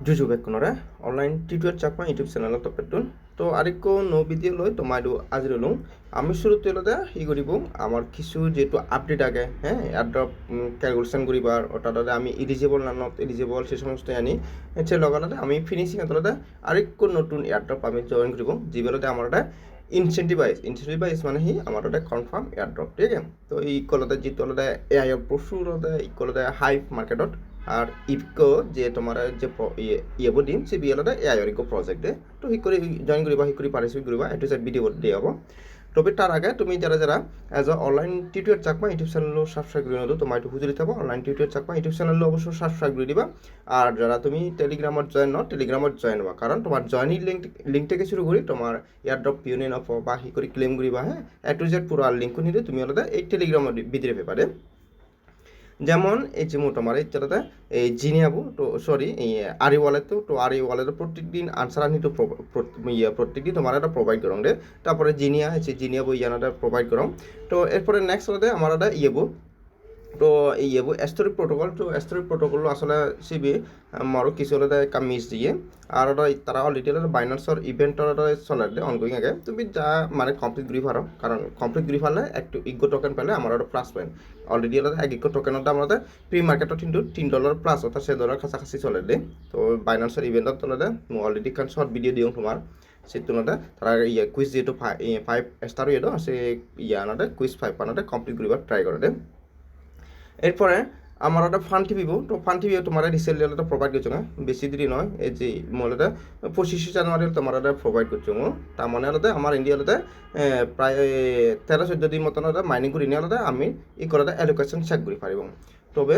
জুজু বেকনৰে online tutor Chakma YouTube পেটুন তো আরেকো নো ভিডিও লই তোমাইডো আজি লং আমি শুরুতে ই করিব আমার কিছু যেহেতু আপডেট আগে হ্যাঁ এয়ারড্রপ ক্যালকুলেশন করিবার ওটাতে আমি ইলিজিবল না নট ইলিজিবল সে সমস্ত আনি সে লগালতে আমি ফিনিশিং এতলতে আরেকো নতুন এয়ারড্রপ আমি জয়েন করিব যিবেলতে আমার এটা ইনচেন্টিভাইজ ইনচেন্টিভাইজ মানে সি আমার এটা কনফার্ম এয়ারড্রপ ঠিক আছে? তো ই কলতে যিটো লতে এ আই প্রচুর ইকলতে হাই মার্কেটত আর ইফকো যে তোমার যে ইয়ে ইয়েবোৰ দিম চি বি এলতে এ আই ইকো প্ৰজেক্টে তো সি কৰি জইন কৰিবা সি কৰি পাৰ্টিচিপেট কৰিবা এইটো যে ভিডিঅ' দিয়া হ'ব। তবে তার আগে তুমি যারা যারা as a online tutor Chakma YouTube চ্যানেলও subscribe করে নেব তোমার একটু হুজুরি থাকব। অনলাইন টিউটর চাকমা ইউটিউব চ্যানেলও অবশ্যই সাবস্ক্রাইব করে দিবা। আর যারা তুমি টেলিগ্রামত জয়েন ন টেলিগ্রামত জয়েন হবা। কারণ তোমার জয়নিং লিঙ্ক লিঙ্ক থেকে শুরু করি, তোমার এয়ারড্রপ ইউনিয়ন অফ বা সি কৰি ক্লেম কৰিবা হ্যাঁ? এ টু জেড পুরো লিঙ্কও নিলে তুমি হলে এই টেলিগ্রামের ভিতরে পেপারে যেমন এই যে মোটামার যেটাতে, এই জিনিয়াবু, তো সরি আরি ওয়ালেতে তো আরি ওয়ালেতে প্রত্যেক দিন আনসার আনি, তো ইয়ে প্রত্যেক দিন তোমার এটা প্রোভাইড করং রে। তারপরে জিনিয়া হচ্ছে জিনিয়াবু ইয়ানাটা প্রোভাইড করং তো এরপরে নেক্সট হতে আমার এটা ইয়েবু তো এই ইয়েবু এস্টোরিক প্রোটোকল তো এস্টোরিক প্রোটোকল আসলে সিবি আমারও কিছু হলে মিস দিয়ে। আর তারা অলরেডি বাইনান্সর ইভেন্টর চলে অনগোয়িং আগে। তুমি যা মানে কমপ্লিট গ্রিফ হারো কারণ কমপ্লিট গ্রিফ হারলে একটু ইগো টোকেন পেলে আমার ওটা প্লাস পয়েন্ট অলরেডি এক ইগো টোকেনের দাম হলে প্রি মার্কেটত কিন্তু তিন ডলার প্লাস অর্থাৎ সে ডলার কাছাকাছি চলে দে তো বাইনান্সর ইভেন্টত তলে দে মই অলরেডি কারণ শর্ট ভিডিও দিওঁ তোমাৰ। সেইটোনতে তারা ইয়ে কুইজ যিহেতু ফাইভ স্টার ইয়ে সে ইয়ানতে কুইজ ফাইভ পানতে কমপ্লিট কৰিব ট্রাই করে দে। এরপরে আমার একটা ফান টিভিব তো ফান টিভি তোমার রিসেন্টলি একটা প্রোভাইড করছ বেশি দেরি নয়। এই যে মূলত পঁচিশে জানুয়ারি তোমার একটা প্রোভাইড করছ তার মানে হলে আমার ইন্ডিয়াতে প্রায় তেরো, চোদ্দ দিন মতন মাইনিং করি নিয়ে হলে আমি ই করে এলোকেশন চেক করে পারিব তবে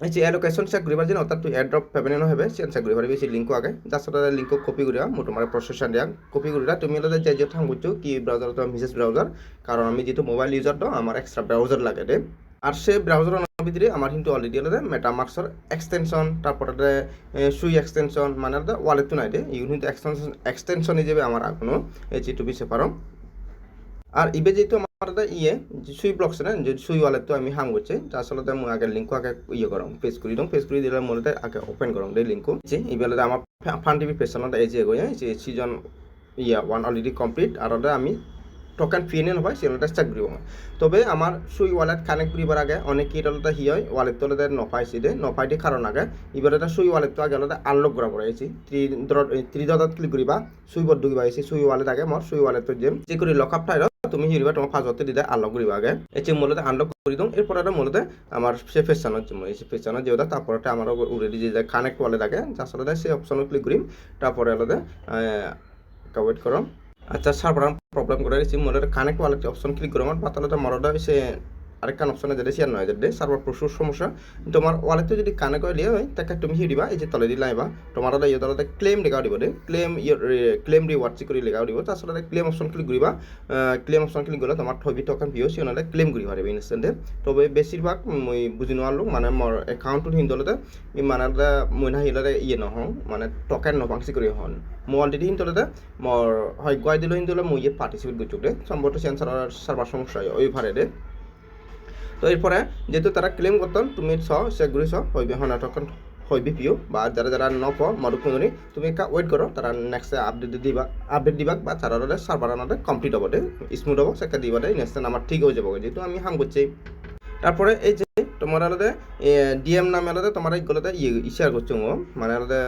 এই যে এলোকেশন চেক করিবার জন্য অর্থাৎ তুই এয়ারড্রপ পেমেন্ট হবে সে চেক করে পারবি সেই লিঙ্ক আগে। যার সাথে লিঙ্ক কপি করিয়া মই তোমার প্রসেসন দিয়া কপি করিলা। তুমি হলে যে যে বুঝছ, কি ব্রাউজার তো মিসেস ব্রাউজার কারণ আমি যেহেতু মোবাইল ইউজার তো, আমার এক্সট্রা ব্রাউজার লাগে দে আর সে ব্রাউজারের ভিতরে আমার কিন্তু অলরেডি হলে মেটামার্কসর এক্সটেনশন তারপরে সুই এক্সটেনশন মানে আলাদা ওয়ালেট তো নাই দে। ইউন কিন্তু এক্সটেনশন এক্সটেনশন হিসেবে আমার এখনও এই যেটু বিষয় পারো আর ইবে যেহেতু আমার ইয়ে যে সুই ব্লকস না যে সুই ওয়ালেট তো আমি হাম করছে তো আসলে মই আগে লিঙ্ক আগে ইয়ে করম পেজ করে দিম পেজ করে দিলে মনে আগে ওপেন করম দে লিঙ্ক যে ইবেলে আমার ফান টিভি এই যে গৈ যে সিজন ইয়া ওয়ান অলরেডি কমপ্লিট আর আমি টোকেন ফি এনে নহয় সিহঁতে চেক কৰিব তবে আমার সুই ওয়ালেট কানেক্ট করিবার আগে অনেকেই তলতে হি হয় ওয়ালেট তলতে নপাইছি দে নপাইতে কারণ আগে। এবার এটা সুই ওয়ালেট তো আগে অলতে আনলক করা পড়ে আইছি থ্রি ডটত ক্লিক করিবা সুই বর্ড ঢুকিবা আইছি সুই ওয়ালেট আগে মোৰ সুই ওয়ালেট যে যে কৰি লক আপ ঠাইত তুমি হিৰিবা তোমাৰ ফাজতে দিলে আনলক করিবা আগে। এই মূলতে আনলক করে দিও। এরপর এটা মূলতে আমার সে জন্য এই ফেসানোর যেটা তারপরে আমার অলরেডি যে কানেক্ট ওয়ালেট আগে সাথে সেই অপশনে ক্লিক করিম তারপরে আলাদা ওয়েট করো আচ্ছা সার্ভার প্রবলেম করে দিচ্ছি মনে কানেক্ট ওয়ালেট অপশন ক্লিক করো। আমার পাতালটা মরটা সে আরেকখান অপশনে যেটা শেয়ার নয় যেটা সার্ভার প্রচুর সমস্যা। তোমার ওয়ালেটে যদি কানেক্ট করে লিয়া হয়, তাকে তুমি হিয়ে দিবা এই যে তলে দিলা এবার তোমার ইয়ে তলতে ক্লেম লেখাও দিব দে ক্লেম ক্লেম রিওয়ার্ড কৰি লেখাও দিব তাৰ সাথে ক্লেম অপশন ক্লিক কৰিবা ক্লেম অপশন ক্লিক কৰিলে তোমাৰ থবি টকান ভিউ সি নহ'লে ক্লেম কৰি পাৰিবা ইনষ্টেণ্টে তবে বেছিভাগ মই বুজি নোৱাৰিলোঁ মানে মোৰ একাউণ্টটোত হিন্দলতে মানে মই নাহিলে ইয়ে নহওঁ মানে টকেন নপাংচি কৰি হন। মই অলরেডি হিন্দলতে মোর হয় দিল হিন্দলে মই ইয়ে পার্টিসিপেট করছি দে সম্ভবত সেন্সার সার্ভার সমস্যা হয় ওই ভারে দে তো এরপরে যেহেতু তারা ক্লেম করতেন তুমি স সেগুলি স হইবে হন তখন হইবে পিও বা যারা যারা নপ মরুকুমরি তুমি একটা ওয়েট করো, তারা নেক্সট আপডেট দিবা আপডেট দিবা, বা তারা সার্ভার আনাতে কমপ্লিট হব দে স্মুথ হব সেটা দিবা নেক্সট আমার ঠিক হয়ে যাব, যেহেতু আমি হাম করছি। তারপরে এই তোমার আলাদা ডিএম নামে আলাদা তোমার এইগুলোতে শেয়ার করছ মানে আলাদা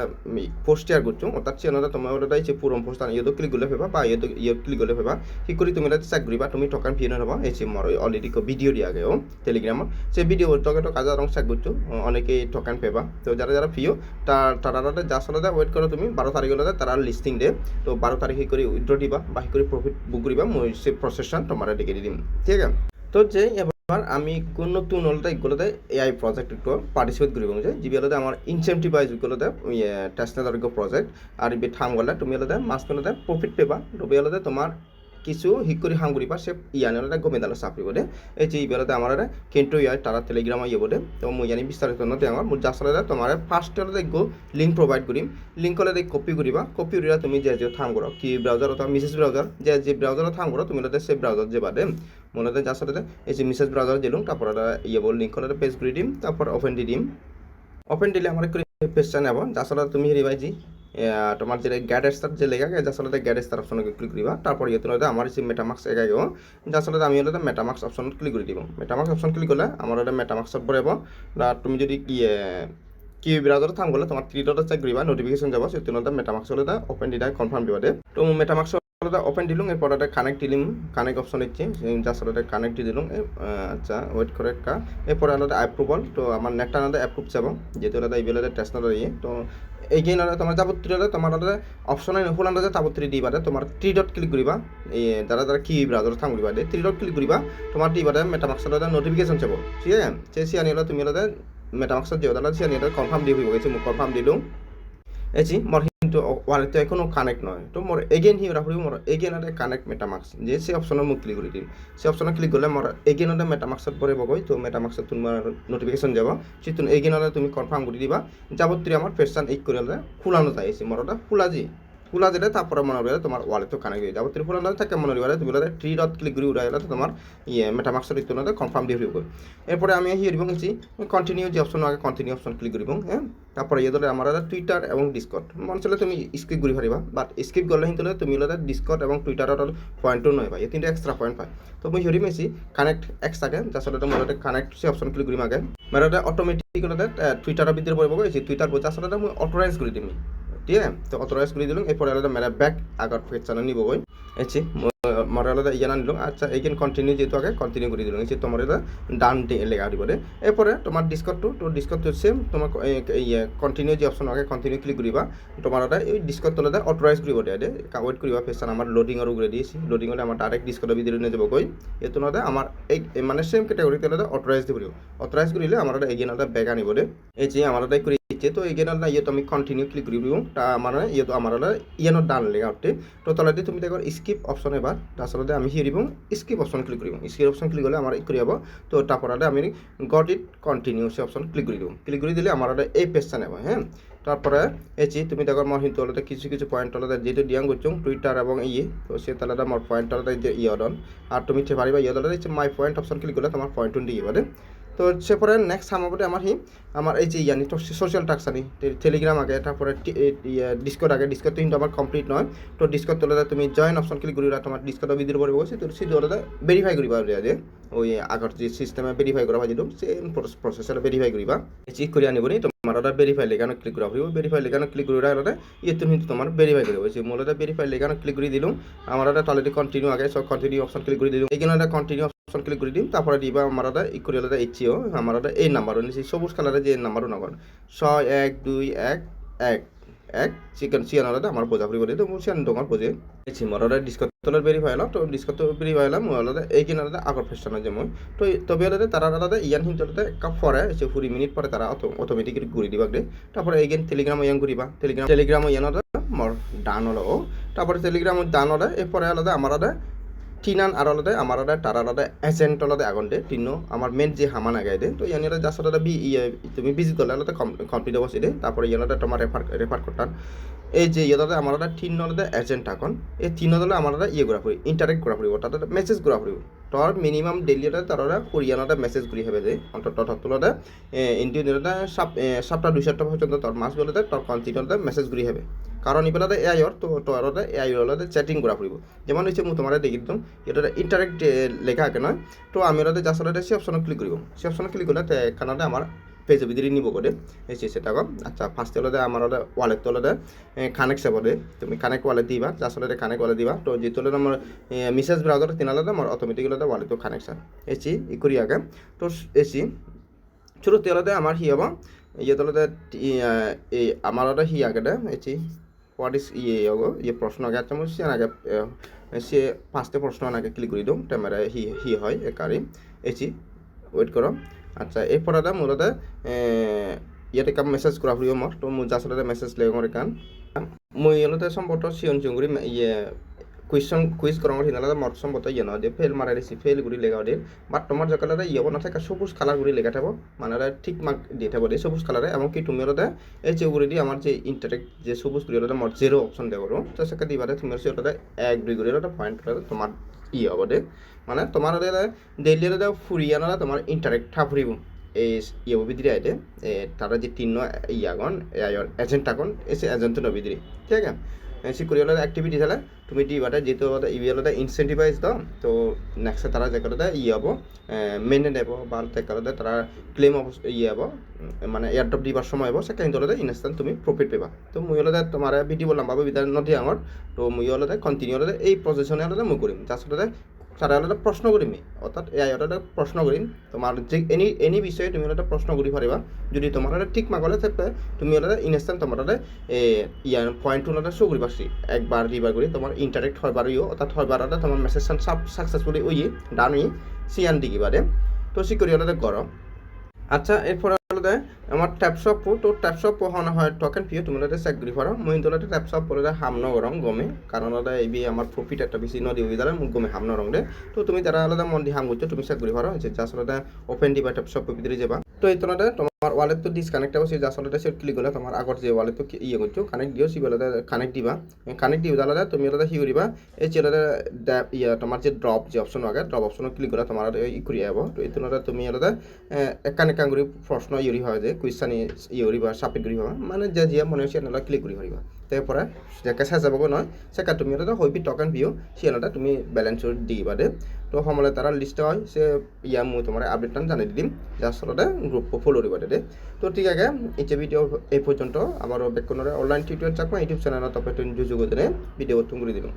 পোস্ট শেয়ার করছ অর্থাৎ সে আলাদা তোমার আলাদা এই পুরম পোস্ট ইয়ে ক্লিক করলে ফেবা বা ইয়ে ইয়ে ক্লিক করলে ফেবা কি করি তুমি আলাদা চেক করিবা তুমি টকান ফিয়ে নেবা এই যে মর অলরেডি ভিডিও দিয়ে আগে টেলিগ্রামত সে ভিডিও টকে তো কাজ রং চেক করছ অনেকে টকান পেবা। তো যারা যারা ফিও তার, তারা আলাদা যা আলাদা ওয়েট করো তুমি, বারো তারিখ আলাদা তারা লিস্টিং দে। তো বারো তারিখে করে উইথড্র দিবা, বা করে প্রফিট বুক করিবা, মই সে প্রসেসন তোমার ডেকে দিম। ঠিক আছে? তো যে এবার আমি কোন নতুন হলতে এগুলোতে এআই প্রজেক্ট একটু পার্টিসিপেট করিব যে যিবিলাতে আমার ইনসেন্টিভ পাইজ এগুলোতে টেস্টনেট প্রজেক্ট আর ইবি থাম গলে তুমি হলে মাছ পেলতে প্রফিট পেবা, তবে হলে তোমার কিছু হিক করে হাম করিবা সে ইয়ানে হলে গমে দালে চাপিব দে। এই যে ইবেলাতে আমার কিন্তু ইয়ার, তারা টেলিগ্রাম ইয়ে দে তো মই ইয়ানি বিস্তারিত নতে আমার মোর যার সাথে তোমার ফার্স্ট হলে গো লিঙ্ক প্রোভাইড করিম লিঙ্ক হলে কপি করিবা কপি করিবা তুমি যে যে থাম করো কি ব্রাউজার অথবা মিসেস ব্রাউজার যে যে ব্রাউজার থাম করো তুমি হলে সে ব্রাউজার যে বাদে যার ব্রাউজার দিলাম তারপর ইয়ে বল লিঙ্ক হলে পেজ করে দিম, তারপর ওপেন দিম। ওপেন দিলে আমার পেজটা নেব। যার ফলত তুমি হেৰি পাই যি গেট ষ্টাৰ্ট যে লেখা যাৰ ফলতে গেট ষ্টাৰ অপশ্যনত ক্লিক কৰিবা তাৰপৰা ইয়াতে নহ'লে আমাৰ যে মেটামাক্স একা আহিব যাৰ ফলত আমি হ'লে মেটামাক্স অপশ্যনত ক্লিক কৰি দিব। মেটামাক্স অপশ্যন ক্লিক কৰিলে আমাৰ হ'লে মেটামাক্সত পৰাব বা তুমি যদি কি কি ব্ৰাউজাৰত থাম গ'লে তোমাৰ থ্ৰী ডটত চেক কৰিবা নটিফিকেশ্যন যাব সেইটো নহ'লে মেটামাক্স হ'লে অপেন দিলে কনফাৰ্ম দিবা দে। তো মোৰ মেটামাক্স হলে ওপেন দিলুং এরপর একটা কানেক্ট দিলিম কানেক্ট অপশন ইচ্ছে জাস্ট একটা কানেক্ট দিয়ে দিলুং আচ্ছা ওয়েট করে একটা। এরপরে আলাদা অ্যাপ্রুভাল তো আমার নেটটা আলাদা অ্যাপ্রুভ যাব, যেহেতু আলাদা এইবেলাতে টেস্ট না দিয়ে। তো এইগেইন আলাদা, তোমার আলাদা তোমার আলাদা অপশন ফুল আলাদা যাবত্রী দিবা দে তোমার থ্রি ডট ক্লিক করিবা। এই যারা যারা কি ব্রাউজার থাম করিবা থ্রি ডট ক্লিক করিবা, তোমার দিবা দে মেটামাক্স আলাদা নোটিফিকেশন যাব ঠিক আছে? সে সিয়ানি হলো তুমি আলাদা মেটামাক্সত যে আলাদা সিয়ানি আলাদা কনফার্ম দিয়ে হইব, গেছে মোক কনফার্ম দিলুং এজি মোর কিন্তু ওয়ালেটটো এখনও কানেক্ট নয়। তো মোর এগেইন হি রাখব মোর এগেন আরে কানেক্ট মেটামাক্স যে সে অপশনত মোক ক্লিক কৰি দিম। সেই অপশনত ক্লিক কৰিলে মোৰ এগেইনতে মেটামাক্সত পরে বগই তো মেটামাক্সত তোমার নটিফিকেশ্যন যাব। যিটো এগেইনতে তুমি কনফাৰ্ম কৰি দিবা। যাবত্ৰী আমাৰ পেচান এক করে খুলানো যায়। মোর ওটা খোলা যি খোলা যেটা তারপরে মনে হবে তোমার ওয়ালেটও কানেক্ট হয়ে যাবে। ত্রিপুরা না থাকে মনে হবে তুমি থ্রি ডট ক্লিক করে উড়াই গেলে তোমার ইয়ে মেটামাক্সের ইত্যাদি কনফার্ম দিয়ে হইব এরপরে আমি হিয়ে দিব গেছি কন্টিনিউ যে অপশন আগে কন্টিনিউ অপশন ক্লিক করিব হ্যাঁ? তারপরে ইয়ে ধরে আমার টুইটার এবং ডিসকট মনে চলে তুমি স্কিপ করে পারিবা বাট স্কিপ করলে কিন্তু তুমি হলে ডিসকট এবং টুইটারত পয়েন্টও নয় পাই এই তিনটা এক্সট্রা পয়েন্ট পাই তো মই হেৰি মেছি কানেক্ট এক্স থাকে আচলতে মোৰ কানেক্ট সে অপশ্যন ক্লিক কৰিম আগে। মোৰ অট'মেটিক টুইটাৰৰ ভিতৰত পৰিব গৈছে টুইটাৰ বজা আচলতে মই অথৰাইজ কৰি দিম ঠিক আছে? তো অথরাইজ করে দিলাম এরপরে আলাদা মেরা ব্যাক আগর ফেকচানে নিব গই এসে মরে আলাদা ইয়ে না নিলাম। আচ্ছা এইখান কন্টিনিউ যেহেতু আগে কন্টিনিউ করে দিলাম। এসে তোমার ডান লেখা দিব এরপরে তোমার ডিসকটটো তো ডিসকটটো সেম তোমার ইয়ে কন্টিনিউ যে অপশন আগে কন্টিনিউ ক্লিক কৰিবা তোমাৰ এটা, এই ডিসকট তলতে অথৰাইজ কৰিব দিয়া দে। ৱেইট কৰিবা ফেচান আমাৰ লোডিঙৰ উগৰে দিছে লোডিঙতে আমাৰ ডাইৰেক্ট ডিসকটৰ ভিতৰত নিয়ে যাব গৈ। এইটো নহতে আমাৰ এই মানে সেম কেটেগৰি তলতে অথৰাইজ দিব অথৰাইজ কৰিলে আমাৰ এটা এগেইন এটা বেগ আনিব দে। এই যে আমাৰ এটা কৰি দিচ্ছে তো এগেইন এটা ইয়ে তুমি কন্টিনিউ ক্লিক কৰি দিব তা মানে ইয়ে তো আমার ইয়ানো ডান লেগা উঠে। তো তলাতে তুমি দেখো স্কিপ অপশন এবার আসলে আমি হেৰি দিব স্কিপ অপশন ক্লিক কৰিম স্কিপ অপশ্যন ক্লিক করলে আমাৰ কৰি হ'ব। তো তারপর আমি গট ইট কন্টিনিউ সে অপশন ক্লিক কৰি দিব। ক্লিক করে দিলে আমার এই পেজটা নেব হ্যাঁ তারপরে এচি তুমি দেখো আমার কিন্তু আলাদা কিছু কিছু পয়েন্ট আলাদা যেহেতু ডিয়াং করছ টুইটার এবং ইয়ে তো সে তাহলে আমার পয়েন্ট আলাদা ইয়ে অন আর তুমি সে পারিবা ইয়ে আলাদা মাই পয়েন্ট অপশন ক্লিক করলে তোমার পয়েন্ট দিয়ে পারে তো সেপরে নেক্সট সামাবতে আমার হি, আমার এই যে ইয়ানি তো সোশ্যাল টাক্স আনি টেলিগ্রাম আগে তারপরে ডিসকট আগে ডিসকট কিন্তু আমার কমপ্লিট নয়। তো ডিসকট তোলে তুমি জয়েন অপশন ক্লিক করিবা, তোমার ডিসকট ভিডিও পড়ব সে তো সিধু ওটা ভেরিফাই করিবা যে, ওই আগর যে সিস্টেমে ভেরিফাই করা যেটা সেম প্রসেসরে ভেরিফাই করিবা। চেক করে আনিব নি, তোমার ওটা ভেরিফাই লেখানো ক্লিক করা হইব ভেরিফাই লেখানো ক্লিক করে ওটা ইয়ে তুমি কিন্তু তোমার ভেরিফাই করে হয়েছে মূল ওটা ভেরিফাই লেখানো ক্লিক করে দিলাম। আমার ওটা অলরেডি কন্টিনিউ আগে সব কন্টিনিউ অপশন ক্লিক করে দিলাম। একটা কন্টিনিউ অপশন ক্লিক করে দিম, তারপরে দিবা আমার ওটা ই করে ওটা ইচ্ছিও আমার ওটা এই নাম্বার নিচে সবুজ কালারে যে নাম্বারও নগর ছয়, এক, দুই, এক এক এক চিকেন চিয়ান আলাদা, আমার বোঝা ফুরি তো মোৰ চিয়ান তোমার বোঝে এসি মোর আলাদা ডিসকট তলার ভেরিফাই হলাম তো ডিসকট ভেরিফাই হলাম মোর আলাদা এইখানে আলাদা আগর ফেস্টানো যে মই তো তবে আলাদা, তারা আলাদা, ইয়ান হিন আলাদা কাপ পরে এসে কুড়ি মিনিট পরে তারা অটোমেটিক ঘুরি দিবা দে তারপরে এইখান টেলিগ্রাম ইয়ান ঘুরিবা টেলিগ্রাম টেলিগ্রাম ইয়ান আলাদা, মোর ডান হলো তারপরে টেলিগ্রাম ডান হলে, এরপরে আলাদা আমার আলাদা টিনান আর আলাদা আমার আলাদা তার আলাদা এজেন্ট আলাদা আগন্তে, টিনো আমার মেন যে হামান আগাই দে, তো ইয়ান আলাদা জাস্ট আলাদা বি ইয়ে তুমি বিজি করলে আলাদা কমপ্লিট অবশ্যই দে তারপরে ইয়ান আলাদা তোমার রেফার রেফার করতাম এই যে ইয়ে দাদা আমার আলাদা তিন আলাদা এজেন্ট থাকুন, এই তিন দলে আমার আলাদা ইয়ে করা ফুরি ইন্টারেক্ট করা ফুরিব তাতে মেসেজ করা ফুরিব তোর মিনিমাম ডেইলি তার হরিয়ানাটা মেসেজ ঘুরি হবে যে, অন্তত ততুলতে ইন্ডিয়ানতে সাপ সাতটা দুই সাতটা পর্যন্ত তোর মাস বলতে তোর কন্টিনিউতে মেসেজ ঘুরি হবে কারণ ইফালে এ আইর তো তোরতে এ আই হলে চ্যাটিং করা ফুরিব যেমন হচ্ছে মু তোমার দেখি দিম এটা ইন্টারেক্ট লেখা আঁকে নয় তো আমি ওটা যা সাথে সে অপশনে ক্লিক করিব সে অপশনে ক্লিক করলে কানাডা আমার পেজ ভিতরে নিব করে এই সেটা কম আচ্ছা ফার্স্ট হলে আমার ওটা ওয়ালেট তোলে কানেক্ট সেবলে তুমি কানেক্ট ওয়ালেট দিবা যার সাথে কানেক্ট ওয়ালেট দিবা। তো যেহেতু আমার মিসেস ব্রাউজার তিনালে আমার অটোমেটিক হলে ওয়ালেট তো কানেকশন এসি ই করি আগে। তো এসি শুরু তেলতে আমার হি হব ইয়ে তলতে এই আমার ওটা হি আগে এসি হোয়াট ইজ ইয়ে ইয়ে প্রশ্ন আগে আছে মোৰ সিয়ান আগে সে পাঁচটা প্রশ্ন আগে ক্লিক করে দিওঁ টেমেরা হি হি হয় একারি এসি ওয়েট করো আচ্ছা এরপর দাদা মোৰ দাদা ইয়াতে কাম মেছেজ কৰা ফুৰিব মোৰ, তো মোৰ জাষ্ট মেছেজ লাগে মোৰ কান মই ইয়াতে সম্ভৱত চিয়ন চিয়ন কৰি ইয়ে কুৱেশ্যন কুইজ কৰাৰ সিনালে মোৰ সম্ভৱত ইয়ে দিয়ে ফেল মাৰাই দিছে ফেল কৰি লেগা দিয়ে বাট তোমাৰ জেগাতে ইয়ে নাথাকে, সবুজ কালার করে লেখা থাকব মানে ঠিক মার্ক দিয়ে থাকব দিয়ে সবুজ কালারে এমনকি তুমি ওটা এই যে উপরে দিয়ে আমার যে ইন্টারেক্ট যে সবুজ করে ওটা মোট জিরো অপশন দেবো তো সেটা দিবারে তুমি হচ্ছে ওটা এক, দুই করে ওটা পয়েন্ট করে তোমার ই হব দে। মানে তোমার ডেইলি ওটা ফুরিয়ানো তোমার ইন্টারেক্ট থা ফুরিব এই ইয়ে বিদিরি আইতে তারা যে তিন ইয়াগন এজেন্ট আগন এসে এজেন্ট ন বিদিরি ঠিক আছে? সি করি হলে অ্যাক্টিভিটি হলে তুমি ডি বাটা যেহেতু হলে ইনসেন্টিভাইজ দাও, তো নেক্সট তারা যে করে ইয়ে হব মেনে নেব বা তেকালতে তারা ক্লেম ইয়ে হব মানে এয়ারড্রপ দিবার সময় হব সেখানে কিন্তু হলে ইনস্টান তুমি প্রফিট পেবা। তো মুই হলে তোমার ভিডিও বললাম, বাবা বিদায় নদী আমার, তো মুই হলে কন্টিনিউ হলে এই প্রজেকশনে হলে মুই করিম। যার হলে তারা এটা প্রশ্ন কৰিম অর্থাৎ এআই হলে প্রশ্ন কৰিম। তোমার যে এনি এনি বিষয়ে তুমি এটা প্রশ্ন করি পারিবা যদি তোমার এটা ঠিক মাগলে থাকবে তুমি এটা ইনস্ট্যান্ট তোমার হলে ইয়ার পয়েন্ট হলে শো করি পারছি একবার দুইবার করে তোমার ইন্টারেক্ট হয়বার অৰ্থাৎ অর্থাৎ হয়বার এটা তোমার মেসেজ সাকসেসফুলি ওই ডান উই সিয়ান দিকে তো সি কৰি এটা গর আচ্ছা এরপরে দে আমার ট্যাপশপ তো ট্যাপসপ হন হয় টকেন পিও তুমি হলে চেক করি মই দলতে ট্যাপসপ পরে হাম নগরং গমে, কারণ হলে এই আমার প্রফিট একটা বেশি নদী হয়ে দাঁড়ায় মোক গমে হাম নরং দে। তো তুমি তারা আলাদা মন দি হাম করছ তুমি চেক করি যে যে আসলে ওপেন দিবা ট্যাপসপ ভিতরে যাবা। তো এই তলাতে তোমার ওয়ালেট তো ডিসকানেক্ট হবে, সেই আসলে সে ক্লিক করলে তোমার আগর যে ওয়ালেট তো ইয়ে করছ কানেক্ট দিও সি বলে কানেক্ট দিবা। কানেক্ট দিও আলাদা তুমি এটা সি কৰিবা এই চেলাতে ইয়ে তোমার যে ড্রপ যে অপশন আগে ড্রপ অপশন ক্লিক করে তোমার ই কৰি যাব তো এই তলাতে তুমি এটা একান একান কৰি প্রশ্ন ইউরি হয় যে কুৱেশ্যন ইউরি বা চাবমিট করি হবা মানে যে যিয়ে মনে হয় সেটা ক্লিক করি পারিবা তারপরে যাকে সাজাবগ নয় সেকা তুমি আলাদা হইবি টকেন পিও সিয়ানাটা তুমি ব্যালেন্সর দিবা দে তো সমলে তারা লিস্ট হয় সে ইয়া মই তোমার আপডেটটা জানিয়ে দিম যার আচলতে গ্রুপ ফলো করিবা দে তো ঠিক আছে এই ভিডিও এই পর্যন্ত আমার বেকনের অনলাইন টিউটোরিয়াল চাকমা ইউটিউব চ্যানেলত तपाईँ जुजुको ভিডিও তুমি করে দিলাম